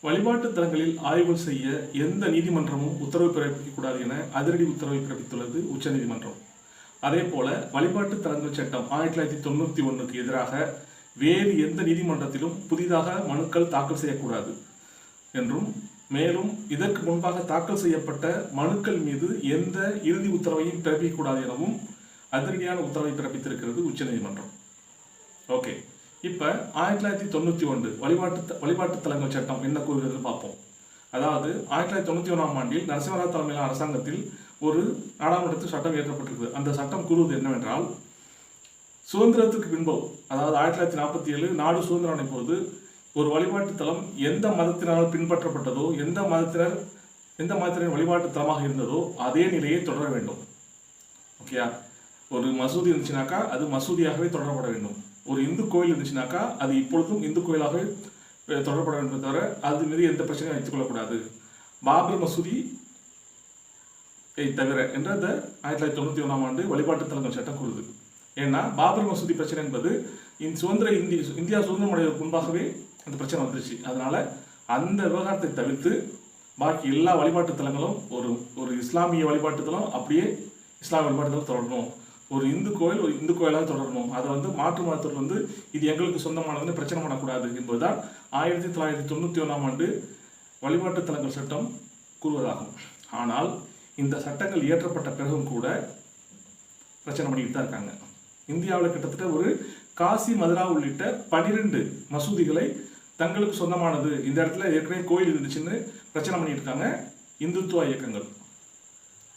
வழிபாட்டு தலங்களில் ஆய்வு செய்ய எந்த நீதிமன்றமும் உத்தரவு பிறப்பிக்கக்கூடாது என அதிரடி உத்தரவை பிறப்பித்துள்ளது உச்சநீதிமன்றம். அதே போல வழிபாட்டு தலங்கள் சட்டம் ஆயிரத்தி தொள்ளாயிரத்தி தொண்ணூற்றி ஒன்றுக்கு எதிராக வேறு எந்த நீதிமன்றத்திலும் புதிதாக மனுக்கள் தாக்கல் செய்யக்கூடாது என்றும் மேலும் இதற்கு முன்பாக தாக்கல் செய்யப்பட்ட மனுக்கள் மீது எந்த இறுதி உத்தரவையும் பிறப்பிக்கக்கூடாது எனவும் அதிரடியான உத்தரவை பிறப்பித்திருக்கிறது உச்சநீதிமன்றம். ஓகே. இப்போ ஆயிரத்தி தொள்ளாயிரத்தி தொண்ணூற்றி ஒன்று வழிபாட்டு த- வழிபாட்டு தலங்கள் சட்டம் என்ன கூறுகிறது பார்ப்போம். அதாவது ஆயிரத்தி தொள்ளாயிரத்தி தொண்ணூற்றி ஒன்றாம் ஆண்டில் நரசிம்மராவ் தலைமையிலான அரசாங்கத்தில் ஒரு நாடாளுமன்றத்தில் சட்டம் இயற்றப்பட்டிருக்கிறது அந்த சட்டம் கூறுவது என்னவென்றால் சுதந்திரத்துக்கு பின்பு அதாவது ஆயிரத்தி தொள்ளாயிரத்தி நாற்பத்தி ஏழு நாடு சுதந்திரம் அடைந்த போது ஒரு வழிபாட்டு தலம் எந்த மதத்தினால் பின்பற்றப்பட்டதோ எந்த மதத்தினர் எந்த மதத்தினர் வழிபாட்டு தலமாக இருந்ததோ அதே நிலையை தொடர வேண்டும். ஓகேயா? ஒரு மசூதி இருந்துச்சுனாக்கா அது மசூதியாகவே தொடரப்பட வேண்டும். ஒரு இந்து கோயில் இருந்துச்சுனாக்கா அது இப்பொழுதும் இந்து கோயிலாகவே தொடரப்பட வேண்டும் தவிர அது மீது எந்த பிரச்சனையும் வைத்துக் கொள்ளக்கூடாது பாபர் மசூதி தவிர என்ற அந்த ஆயிரத்தி தொள்ளாயிரத்தி தொண்ணூற்றி ஒன்றாம் ஆண்டு வழிபாட்டு தலங்கள் சட்டம் கூறுது. ஏன்னா பாபர் மசூதி பிரச்சனை என்பது இந்த சுதந்திர இந்திய இந்தியா சுதந்திரம் அடைவதற்கு முன்பாகவே அந்த பிரச்சனை வந்துருச்சு. அதனால அந்த விவகாரத்தை தவிர்த்து பாக்கி எல்லா வழிபாட்டு தலங்களும் ஒரு ஒரு இஸ்லாமிய வழிபாட்டு தலம் அப்படியே இஸ்லாமிய வழிபாட்டு தலம் தொடரணும். ஒரு இந்து கோயில் ஒரு இந்து கோயிலாக தொடரணும். அதை வந்து மாற்று மதத்தில் வந்து இது எங்களுக்கு சொந்தமானதுன்னு பிரச்சனை பண்ணக்கூடாது என்பதுதான் ஆயிரத்தி தொள்ளாயிரத்தி தொண்ணூற்றி ஒன்றாம் ஆண்டு வழிபாட்டு தலங்கள் சட்டம் கூறுவதாகும். ஆனால் இந்த சட்டங்கள் இயற்றப்பட்ட பிறகும் கூட பிரச்சனை பண்ணிக்கிட்டு தான் இருக்காங்க. இந்தியாவில் கிட்டத்தட்ட ஒரு காசி மதுரா உள்ளிட்ட பனிரெண்டு மசூதிகளை தங்களுக்கு சொந்தமானது. இந்த இடத்துல ஏற்கனவே கோயில் இருந்துச்சுன்னு பிரச்சனை பண்ணிட்டு இருக்காங்க இந்துத்துவ இயக்கங்கள்.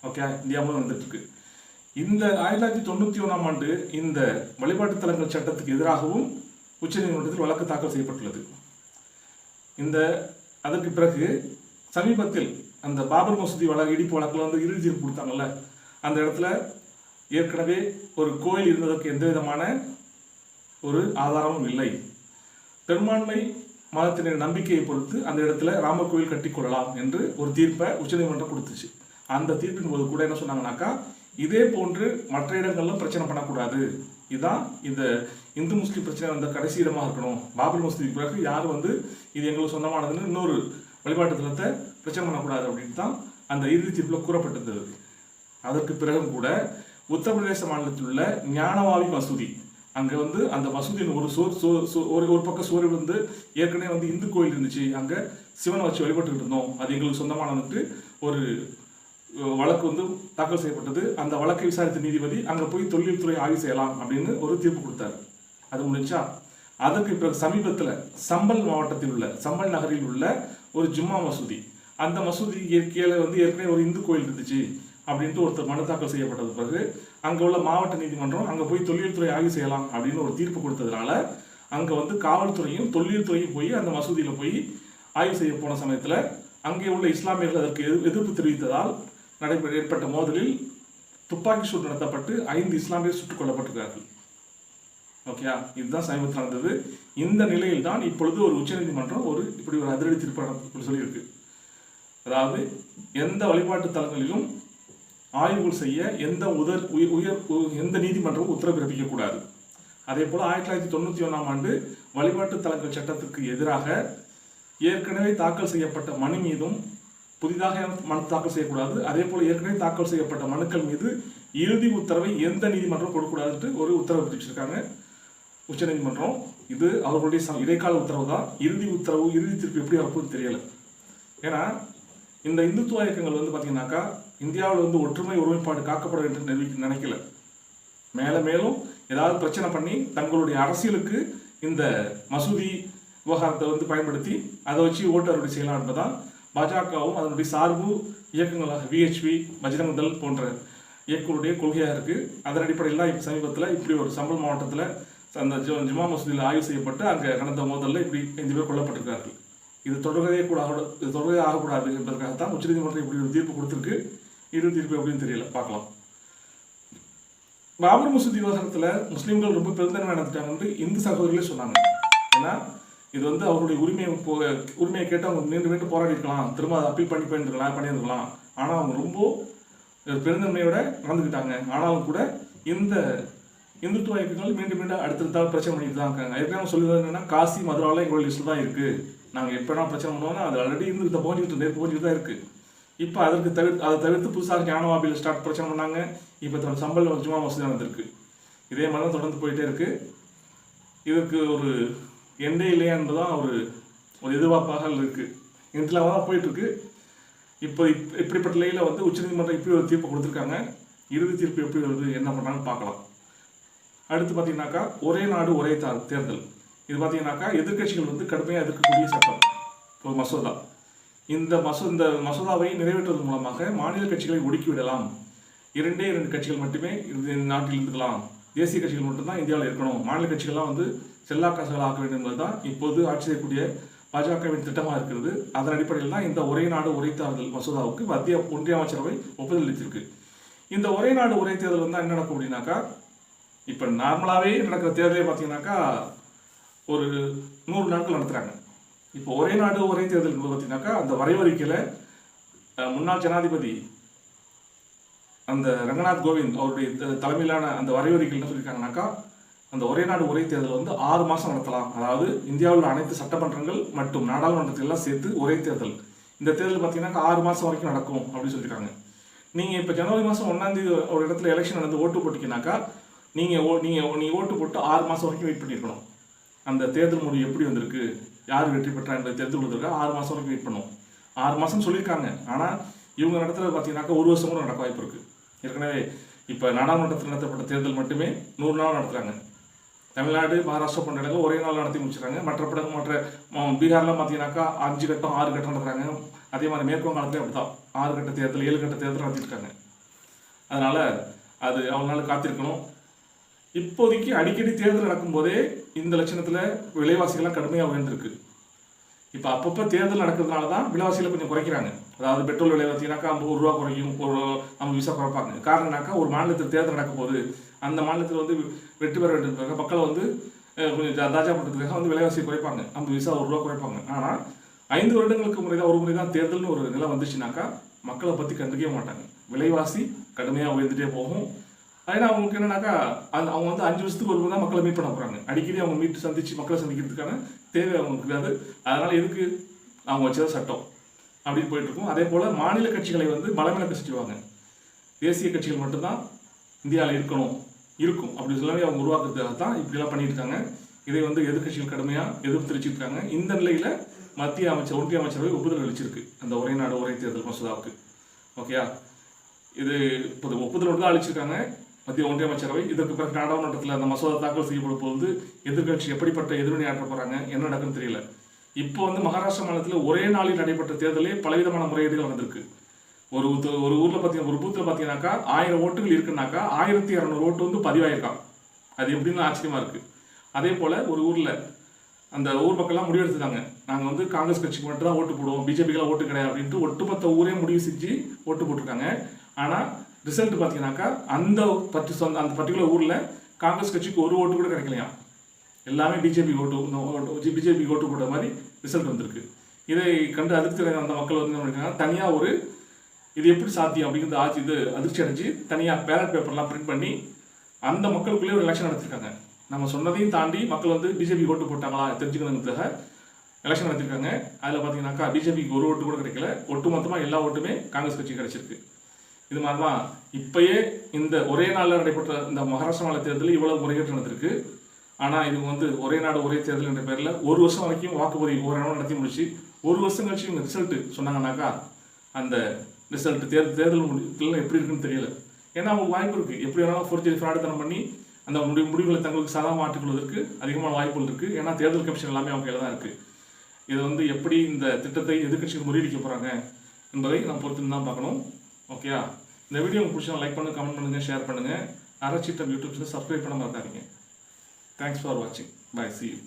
ஓகே இந்தியாவும் வந்துட்டு இருக்கு. இந்த ஆயிரத்தி தொள்ளாயிரத்தி தொண்ணூற்றி ஒன்றாம் ஆண்டு இந்த வழிபாட்டு தலங்கள் சட்டத்துக்கு எதிராகவும் உச்சநீதிமன்றத்தில் வழக்கு தாக்கல் செய்யப்பட்டுள்ளது. இந்த அதற்கு பிறகு சமீபத்தில் அந்த பாபர் மசூதி வழக்கு இடிப்பு வழக்கில் வந்து இறுதி தீர்ப்பு கொடுத்தாங்கல்ல அந்த இடத்துல ஏற்கனவே ஒரு கோயில் இருந்ததற்கு எந்த விதமான ஒரு ஆதாரமும் இல்லை. பெரும்பான்மை மதத்தினர் நம்பிக்கையை பொறுத்து அந்த இடத்துல ராமர் கோயில் கட்டிக்கொள்ளலாம் என்று ஒரு தீர்ப்பை உச்சநீதிமன்றம் கொடுத்துச்சு. அந்த தீர்ப்பின் போது கூட என்ன சொன்னாங்கன்னாக்கா இதே போன்று மற்ற இடங்கள்லாம் பிரச்சனை பண்ணக்கூடாது. இதுதான் இந்த இந்து முஸ்லீம் பிரச்சனை வந்த கடைசி இடமாக இருக்கணும். பாபர் மசூதிக்கு பிறகு யாரும் வந்து இது எங்களுக்கு சொந்தமானதுன்னு இன்னொரு வழிபாட்டு தலத்தை பிரச்சனை பண்ணக்கூடாது அப்படின்னு தான் அந்த இறுதி தீர்ப்பில் கூறப்பட்டிருந்தது. அதற்கு பிறகும் கூட உத்தரப்பிரதேச மாநிலத்தில் உள்ள ஞானவாவி மசூதி. அங்கே வந்து அந்த மசூதியின் ஒரு சோர் சோ சோ- ஒரு ஒரு பக்கம் சோறு வந்து ஏற்கனவே வந்து இந்து கோயில் இருந்துச்சு. அங்கே சிவனை வச்சு வழிபட்டுக்கிட்டு இருந்தோம். அது எங்களுக்கு சொந்தமானதுன்ட்டு ஒரு வழக்கு வந்து தாக்கல் செய்யப்பட்டது. அந்த வழக்கை விசாரித்த நீதிபதி அங்கே போய் தொழில்துறை ஆய்வு செய்யலாம் அப்படின்னு ஒரு தீர்ப்பு கொடுத்தாரு. அது முடிஞ்சா அதற்கு பிறகு சமீபத்தில் சம்பல் மாவட்டத்தில் உள்ள சம்பல் நகரில் உள்ள ஒரு ஜும்மா மசூதி. அந்த மசூதி இயற்கையில் வந்து ஏற்கனவே ஒரு இந்து கோயில் இருந்துச்சு அப்படின்ட்டு ஒருத்தர் மனு தாக்கல் செய்யப்பட்டது பிறகு அங்கே உள்ள மாவட்ட நீதிமன்றம் அங்கே போய் தொழில்துறை ஆய்வு செய்யலாம் அப்படின்னு ஒரு தீர்ப்பு கொடுத்ததுனால அங்கே வந்து காவல்துறையும் தொழில்துறையும் போய் அந்த மசூதியில் போய் ஆய்வு செய்ய போன சமயத்தில் அங்கே உள்ள இஸ்லாமியர்கள் அதற்கு எதிர்- எதிர்ப்பு தெரிவித்ததால் நடைபெற ஏற்பட்ட மோதலில் துப்பாக்கி சூடு நடத்தப்பட்டு ஐந்து இஸ்லாமியர் சுட்டுக் கொல்லப்பட்டிருக்கிறார்கள். ஓகேயா இதுதான் சமீபத்தில் நடந்தது. இந்த நிலையில் தான் இப்பொழுது ஒரு உச்சநீதிமன்றம் ஒரு இப்படி ஒரு அதிரடி தீர்ப்பு சொல்லியிருக்கு. அதாவது எந்த வழிபாட்டு தலங்களிலும் ஆய்வுகள் செய்ய எந்த உதர் உயர் உயர் எந்த நீதிமன்றமும் உத்தரவு பிறப்பிக்கக்கூடாது அதே போல் ஆயிரத்தி தொள்ளாயிரத்தி தொண்ணூற்றி ஒன்றாம் ஆண்டு வழிபாட்டு தலங்கள் சட்டத்திற்கு எதிராக ஏற்கனவே தாக்கல் செய்யப்பட்ட மனு மீதும் புதிதாக மனு தாக்கல் செய்யக்கூடாது. அதே போல் ஏற்கனவே தாக்கல் செய்யப்பட்ட மனுக்கள் மீது இறுதி உத்தரவை எந்த நீதிமன்றம் கொடுக்கக்கூடாதுன்ட்டு ஒரு உத்தரவு பிடிச்சிருக்காங்க உச்சநீதிமன்றம் இது அவர்களுடைய ச- இடைக்கால உத்தரவு தான். இறுதி உத்தரவு இறுதி தீர்ப்பு எப்படி வரப்போகுது தெரியல. ஏன்னா இந்த இந்துத்துவ இயக்கங்கள் வந்து பார்த்தீங்கன்னாக்கா இந்தியாவில் வந்து ஒற்றுமை ஒருமைப்பாடு காக்கப்பட வேண்டும் என்று நினைக்க- நினைக்கல. மேலே மேலும் ஏதாவது பிரச்சனை பண்ணி தங்களுடைய அரசியலுக்கு இந்த மசூதி விவகாரத்தை வந்து பயன்படுத்தி அதை வச்சு ஓட்டு அறுவடை செய்யலாம் என்பதுதான் பாஜகவும் அதனுடைய சார்பு இயக்கங்களாக விஹெச்பி பஜ்ரங் போன்ற இயக்கங்களுடைய கொள்கையாக இருக்குது அதன் அடிப்படையில் தான் இப்போ சமீபத்தில் இப்படி ஒரு சம்பல் மாவட்டத்தில் அந்த ஜோ ஜும்மா மசூதியில் ஆய்வு செய்யப்பட்டு அங்கே நடந்த மோதலில் இப்படி ஐந்து பேர் கொல்லப்பட்டிருக்கிறார்கள் இது தொடரவே கூட இது தொடர்கதை ஆகக்கூடாது என்பதற்காகத்தான் உச்சநீதிமன்றம் இப்படி ஒரு தீர்ப்பு கொடுத்துருக்கு. இது தீர்ப்பு எப்படின்னு தெரியல. பார்க்கலாம். பாபர் மசூதி விவகாரத்தில் முஸ்லீம்கள் ரொம்ப பெருந்தன்மை நடந்துட்டாங்கன்னு இந்து சகோதரிகளே சொன்னாங்க. ஏன்னா இது வந்து அவருடைய உரிமையை போ உரிமையை கேட்டு அவங்க நீண்டு மீண்டும் போராடி இருக்கலாம் திரும்ப அதை அப்பீல் பண்ணி பண்ணிருக்கலாம் பண்ணியிருக்கலாம் ஆனால் அவங்க ரொம்ப பெருந்தன்மையோட நடந்துக்கிட்டாங்க. ஆனாலும் கூட இந்த இந்துத்துவ இயக்கங்கள் மீண்டும் மீண்டும் அடுத்தடுத்தால் பிரச்சனை பண்ணிட்டு தான் இருக்காங்க. ஏற்கனவே சொல்லுறது என்னன்னா காசி மதுராவில் எங்களோட லிஸ்ட்டில் தான் இருக்குது நாங்கள் எப்போனா பிரச்சனை பண்ணுவோம்னா அது ஆல்ரெடி இருந்து இதை போஞ்சிக்கிட்டு நேர் போஞ்சிட்டு தான் இருக்குது இப்போ அதற்கு தவிர்த்து அதை தவிர்த்து புதுசாக ஞானவாபியில் ஸ்டார்ட் பிரச்சனை பண்ணாங்க. இப்போ தன்னோட சம்பள வச்சுமா வசதி நடந்திருக்கு. இதே மாதிரி தான் தொடர்ந்து போயிட்டே இருக்குது இதற்கு ஒரு எண்டே இல்லையா தான் ஒரு ஒரு எதிர்பார்ப்பாக இருக்குது இதில் தான் போயிட்டுருக்கு. இப்போ இப் இப்படிப்பட்ட நிலையில் வந்து உச்சநீதிமன்றம் இப்படி ஒரு தீர்ப்பு கொடுத்துருக்காங்க. இறுதி தீர்ப்பு எப்படி வருது என்ன பண்ணான்னு பார்க்கலாம். அடுத்து பார்த்தீங்கன்னாக்கா ஒரே நாடு ஒரே தா தேர்தல். இது பார்த்தீங்கன்னாக்கா எதிர்க்கட்சிகள் வந்து கடுமையாக எதிர்க்கக்கூடிய சட்டம். ஒரு மசோதா. இந்த மசோ இந்த மசோதாவை நிறைவேற்றுவதன் மூலமாக மாநில கட்சிகளை ஒடுக்கி விடலாம். இரண்டே இரண்டு கட்சிகள் மட்டுமே இந்த நாட்டில் இருந்துக்கலாம். தேசிய கட்சிகள் மட்டும்தான் இந்தியாவில் இருக்கணும். மாநில கட்சிகள்லாம் வந்து செல்லா காசுகள் ஆக்க வேண்டும் என்பது தான் இப்போது ஆட்சி செய்யக்கூடிய பாஜகவின் திட்டமாக இருக்கிறது. அதன் அடிப்படையில் தான் இந்த ஒரே நாடு ஒரே தேர்தல் மசோதாவுக்கு மத்திய ஒன்றிய அமைச்சரவை ஒப்புதல் அளித்திருக்கு. இந்த ஒரே நாடு ஒரே தேர்தல் வந்து என்ன நடக்கும் அப்படின்னாக்கா இப்போ நார்மலாகவே நடக்கிற தேர்தலே பார்த்தீங்கன்னாக்கா ஒரு நூறு நாட்கள் நடத்துகிறாங்க இப்போ ஒரே நாடு ஒரே தேர்தல் என்பது பார்த்தீங்கன்னாக்கா அந்த வரைவறிக்கையில் முன்னாள் ஜனாதிபதி அந்த ரங்கநாத் கோவிந்த் அவருடைய த- தலைமையிலான அந்த வரைவறிக்கையில் என்ன சொல்லியிருக்காங்கனாக்கா அந்த ஒரே நாடு ஒரே தேர்தல் வந்து ஆறு மாதம் நடத்தலாம். அதாவது இந்தியாவில் உள்ள அனைத்து சட்டமன்றங்கள் மற்றும் நாடாளுமன்றத்தில் சேர்த்து ஒரே தேர்தல். இந்த தேர்தல் பார்த்தீங்கன்னாக்கா ஆறு மாதம் வரைக்கும் நடக்கும் அப்படின்னு சொல்லியிருக்காங்க. நீங்கள் இப்போ ஜனவரி மாதம் ஒன்றாந்தேதி ஒரு இடத்துல எலெக்ஷன் நடந்து ஓட்டு போட்டிங்கனாக்கா நீங்கள் ஓ நீங்கள் நீங்கள் ஓட்டு போட்டு ஆறு மாதம் வரைக்கும் வெயிட் பண்ணியிருக்கணும். அந்த தேர்தல் முடிவு எப்படி வந்திருக்கு? யார் வெற்றி பெற்றா என்பதை தெரிந்து கொடுத்துருக்கா ஆறு மாதம் வரைக்கும் வெயிட் பண்ணும். ஆறு மாதம் சொல்லியிருக்காங்க. ஆனால் இவங்க நடத்துறது பார்த்தீங்கன்னாக்கா ஒரு வருஷம் கூட நடக்க வாய்ப்பு இருக்குது ஏற்கனவே இப்போ நாடாளுமன்றத்தில் நடத்தப்பட்ட தேர்தல் மட்டுமே நூறு நாள் நடத்துகிறாங்க தமிழ்நாடு மகாராஷ்டிரா போன்ற இடங்கள் ஒரே நாள் நடத்தி முடிச்சுறாங்க மற்ற படம் மற்ற பீகார்லாம் பார்த்தீங்கன்னாக்கா அஞ்சு கட்டம் ஆறு கட்டம் நடத்துகிறாங்க அதே மாதிரி மேற்கு வங்காளத்துலேயும் அப்படி தான் ஆறு கட்ட தேர்தல் ஏழு கட்ட தேர்தல் நடத்திருக்காங்க அதனால் அது அவங்களால காத்திருக்கணும். இப்போதைக்கு அடிக்கடி தேர்தல் நடக்கும்போதே இந்த லட்சணத்தில் விலைவாசிகள்லாம் கடுமையாக உயர்ந்திருக்கு. இப்போ அப்பப்போ தேர்தல் நடக்கிறதுனால தான் விலைவாசிகளை கொஞ்சம் குறைக்கிறாங்க. அதாவது பெட்ரோல் விலை பார்த்தீங்கன்னாக்கா ஐம்பது ரூபா குறையும் ஒரு ஐம்பது விசா குறைப்பாங்க. காரணம்னாக்கா ஒரு மாநிலத்தில் தேர்தல் நடக்க போது அந்த மாநிலத்தில் வந்து வெற்றி பெற வேண்டியதுக்காக மக்களை வந்து கொஞ்சம் தாஜா பண்ணுறதுக்காக வந்து விலைவாசி குறைப்பாங்க. ஐம்பது விசா ஒரு ரூபா குறைப்பாங்க. ஆனால் ஐந்து வருடங்களுக்கு முறை தான் ஒரு முறை தான் தேர்தல்னு ஒரு நிலை வந்துச்சுனாக்கா மக்களை பற்றி கண்டுக்கவே மாட்டாங்க. விலைவாசி கடுமையாக உயர்ந்துகிட்டே போகும். ஏன்னா அவங்களுக்கு என்னன்னாக்கா அந்த அவங்க வந்து அஞ்சு வருஷத்துக்கு ஒரு தான் மக்களை மீட் பண்ண போகிறாங்க அடிக்கடி அவங்க மீட் சந்திச்சு மக்களை சந்திக்கிறதுக்கான தேவை அவங்களுக்கு இருக்காது. அதனால் எதுக்கு அவங்க வச்சது சட்டம் அப்படின்னு போயிட்டுருக்கும் அதே போல் மாநில கட்சிகளை வந்து பலமிழக்க செஞ்சுவாங்க தேசிய கட்சிகள் மட்டும்தான் இந்தியாவில் இருக்கணும் இருக்கும் அப்படி சொல்லவே அவங்க உருவாக்குறதுக்காக தான் இப்படிலாம் பண்ணியிருக்காங்க. இதை வந்து எதிர்க்கட்சிகள் கடுமையாக எதிர்ப்பு தெரிவிச்சிருக்காங்க இந்த நிலையில் மத்திய அமைச்சர் ஒன்றிய அமைச்சரவை ஒப்புதல் அளிச்சிருக்கு. அந்த ஒரே நாடு ஒரே தேர்தல் மசோதாவுக்கு. ஓகேயா? இது இப்போ ஒப்புதல் தான் அளிச்சிருக்காங்க. மத்திய ஒன்றிய அமைச்சரவை இதற்கு பிறகு நாடாளுமன்றத்தில் அந்த மசோதா தாக்கல் செய்யப்படும் போது எதிர்க்கட்சி எப்படிப்பட்ட எதிர்வினை ஆற்ற போறாங்க என்ன நடக்குன்னு தெரியல. இப்போ வந்து மகாராஷ்டிரா மாநிலத்தில் ஒரே நாளில் நடைபெற்ற தேர்தலே பலவிதமான முறையீடுகள் வந்திருக்கு ஒரு ஒரு ஊரில் பார்த்தீங்கன்னா ஒரு பூத்தில் பார்த்தீங்கன்னாக்கா ஆயிரம் ஓட்டுகள் இருக்குன்னாக்கா ஆயிரத்தி இரநூறு ஓட்டு வந்து பதிவாயிருக்கான் அது எப்படின்னு ஆச்சரியமா இருக்கு. அதே போல ஒரு ஊரில் அந்த ஊர் மக்கள்லாம் முடிவெடுத்துட்டாங்க. நாங்கள் வந்து காங்கிரஸ் கட்சிக்கு மட்டும் தான் ஓட்டு போடுவோம் பிஜேபிக்கெல்லாம் ஓட்டு கிடையாது அப்படின்ட்டு ஒட்டுமொத்த ஊரே முடிவு செஞ்சு ஓட்டு போட்டிருக்காங்க. ஆனால் ரிசல்ட் பார்த்தீங்கன்னாக்கா அந்த பத்து சொந்த அந்த பர்டிகுலர் ஊரில் காங்கிரஸ் கட்சிக்கு ஒரு ஓட்டு கூட கிடைக்கலையா எல்லாமே பிஜேபி ஓட்டு பிஜேபி ஓட்டு போட்ட மாதிரி ரிசல்ட் வந்திருக்கு. இதை கண்டு அதிர்ச்சி அந்த மக்கள் வந்து என்ன பண்ணிருக்காங்க தனியாக ஒரு இது எப்படி சாத்தியம் அப்படிங்கிறது ஆட்சி இது அதிர்ச்சி அடைஞ்சு தனியாக பேலட் பேப்பர்லாம் பிரிண்ட் பண்ணி அந்த மக்களுக்குள்ளே ஒரு எலெக்ஷன் நடத்திருக்காங்க. நம்ம சொன்னதையும் தாண்டி மக்கள் வந்து பிஜேபி ஓட்டு போட்டாங்களா தெரிஞ்சுக்கணுங்கிறதுக்காக எலெக்ஷன் நடத்திருக்காங்க. அதில் பார்த்தீங்கன்னாக்கா பிஜேபிக்கு ஒரு ஓட்டு கூட கிடைக்கல. ஒட்டுமொத்தமாக எல்லா ஓட்டுமே காங்கிரஸ் கட்சி கிடைச்சிருக்கு. இது மாதிரி தான் இப்பயே இந்த ஒரே நாளில் நடைபெற்ற இந்த மகாராஷ்டிரா மாநில தேர்தலில் இவ்வளவு முறைகேடு நடந்திருக்கு. ஆனால் இது வந்து ஒரே நாடு ஒரே தேர்தல் என்ற பேரில் ஒரு வருஷம் வரைக்கும் வாக்குப்பதிவு ஒரு நாள் நடத்தி முடிச்சு ஒரு வருஷம் கழிச்சு இவங்க ரிசல்ட் சொன்னாங்கன்னாக்கா அந்த ரிசல்ட் தேர்தல் தேர்தல் முடிவுகள் எப்படி இருக்குன்னு தெரியல. ஏன்னா அவங்களுக்கு வாய்ப்பு இருக்குது எப்படி வேணாலும் ஃபோர்ஜரி ஃப்ராடுத்தனம் பண்ணி அந்த முடிவு முடிவுகளை தங்களுக்கு சாதகமாக மாற்றிக்கொள்வதற்கு அதிகமான வாய்ப்புகள் இருக்குது ஏன்னா தேர்தல் கமிஷன் எல்லாமே அவங்க கையில் தான் இருக்குது இது வந்து எப்படி இந்த திட்டத்தை எதிர்கட்சிகள் முறியடிக்க போகிறாங்க என்பதை நம்ம பொறுத்து தான் பார்க்கணும். ஓகேயா? இந்த வீடியோ உங்களுக்கு பிடிச்சா லைக் பண்ணுங்க கமெண்ட் பண்ணுங்க ஷேர் பண்ணுங்க. அரசிட்டம் யூடியூப் சப்ஸ்கிரைப் பண்ண மறக்காதீங்க தேங்க்ஸ் ஃபார் வாட்சிங் பை சி யூ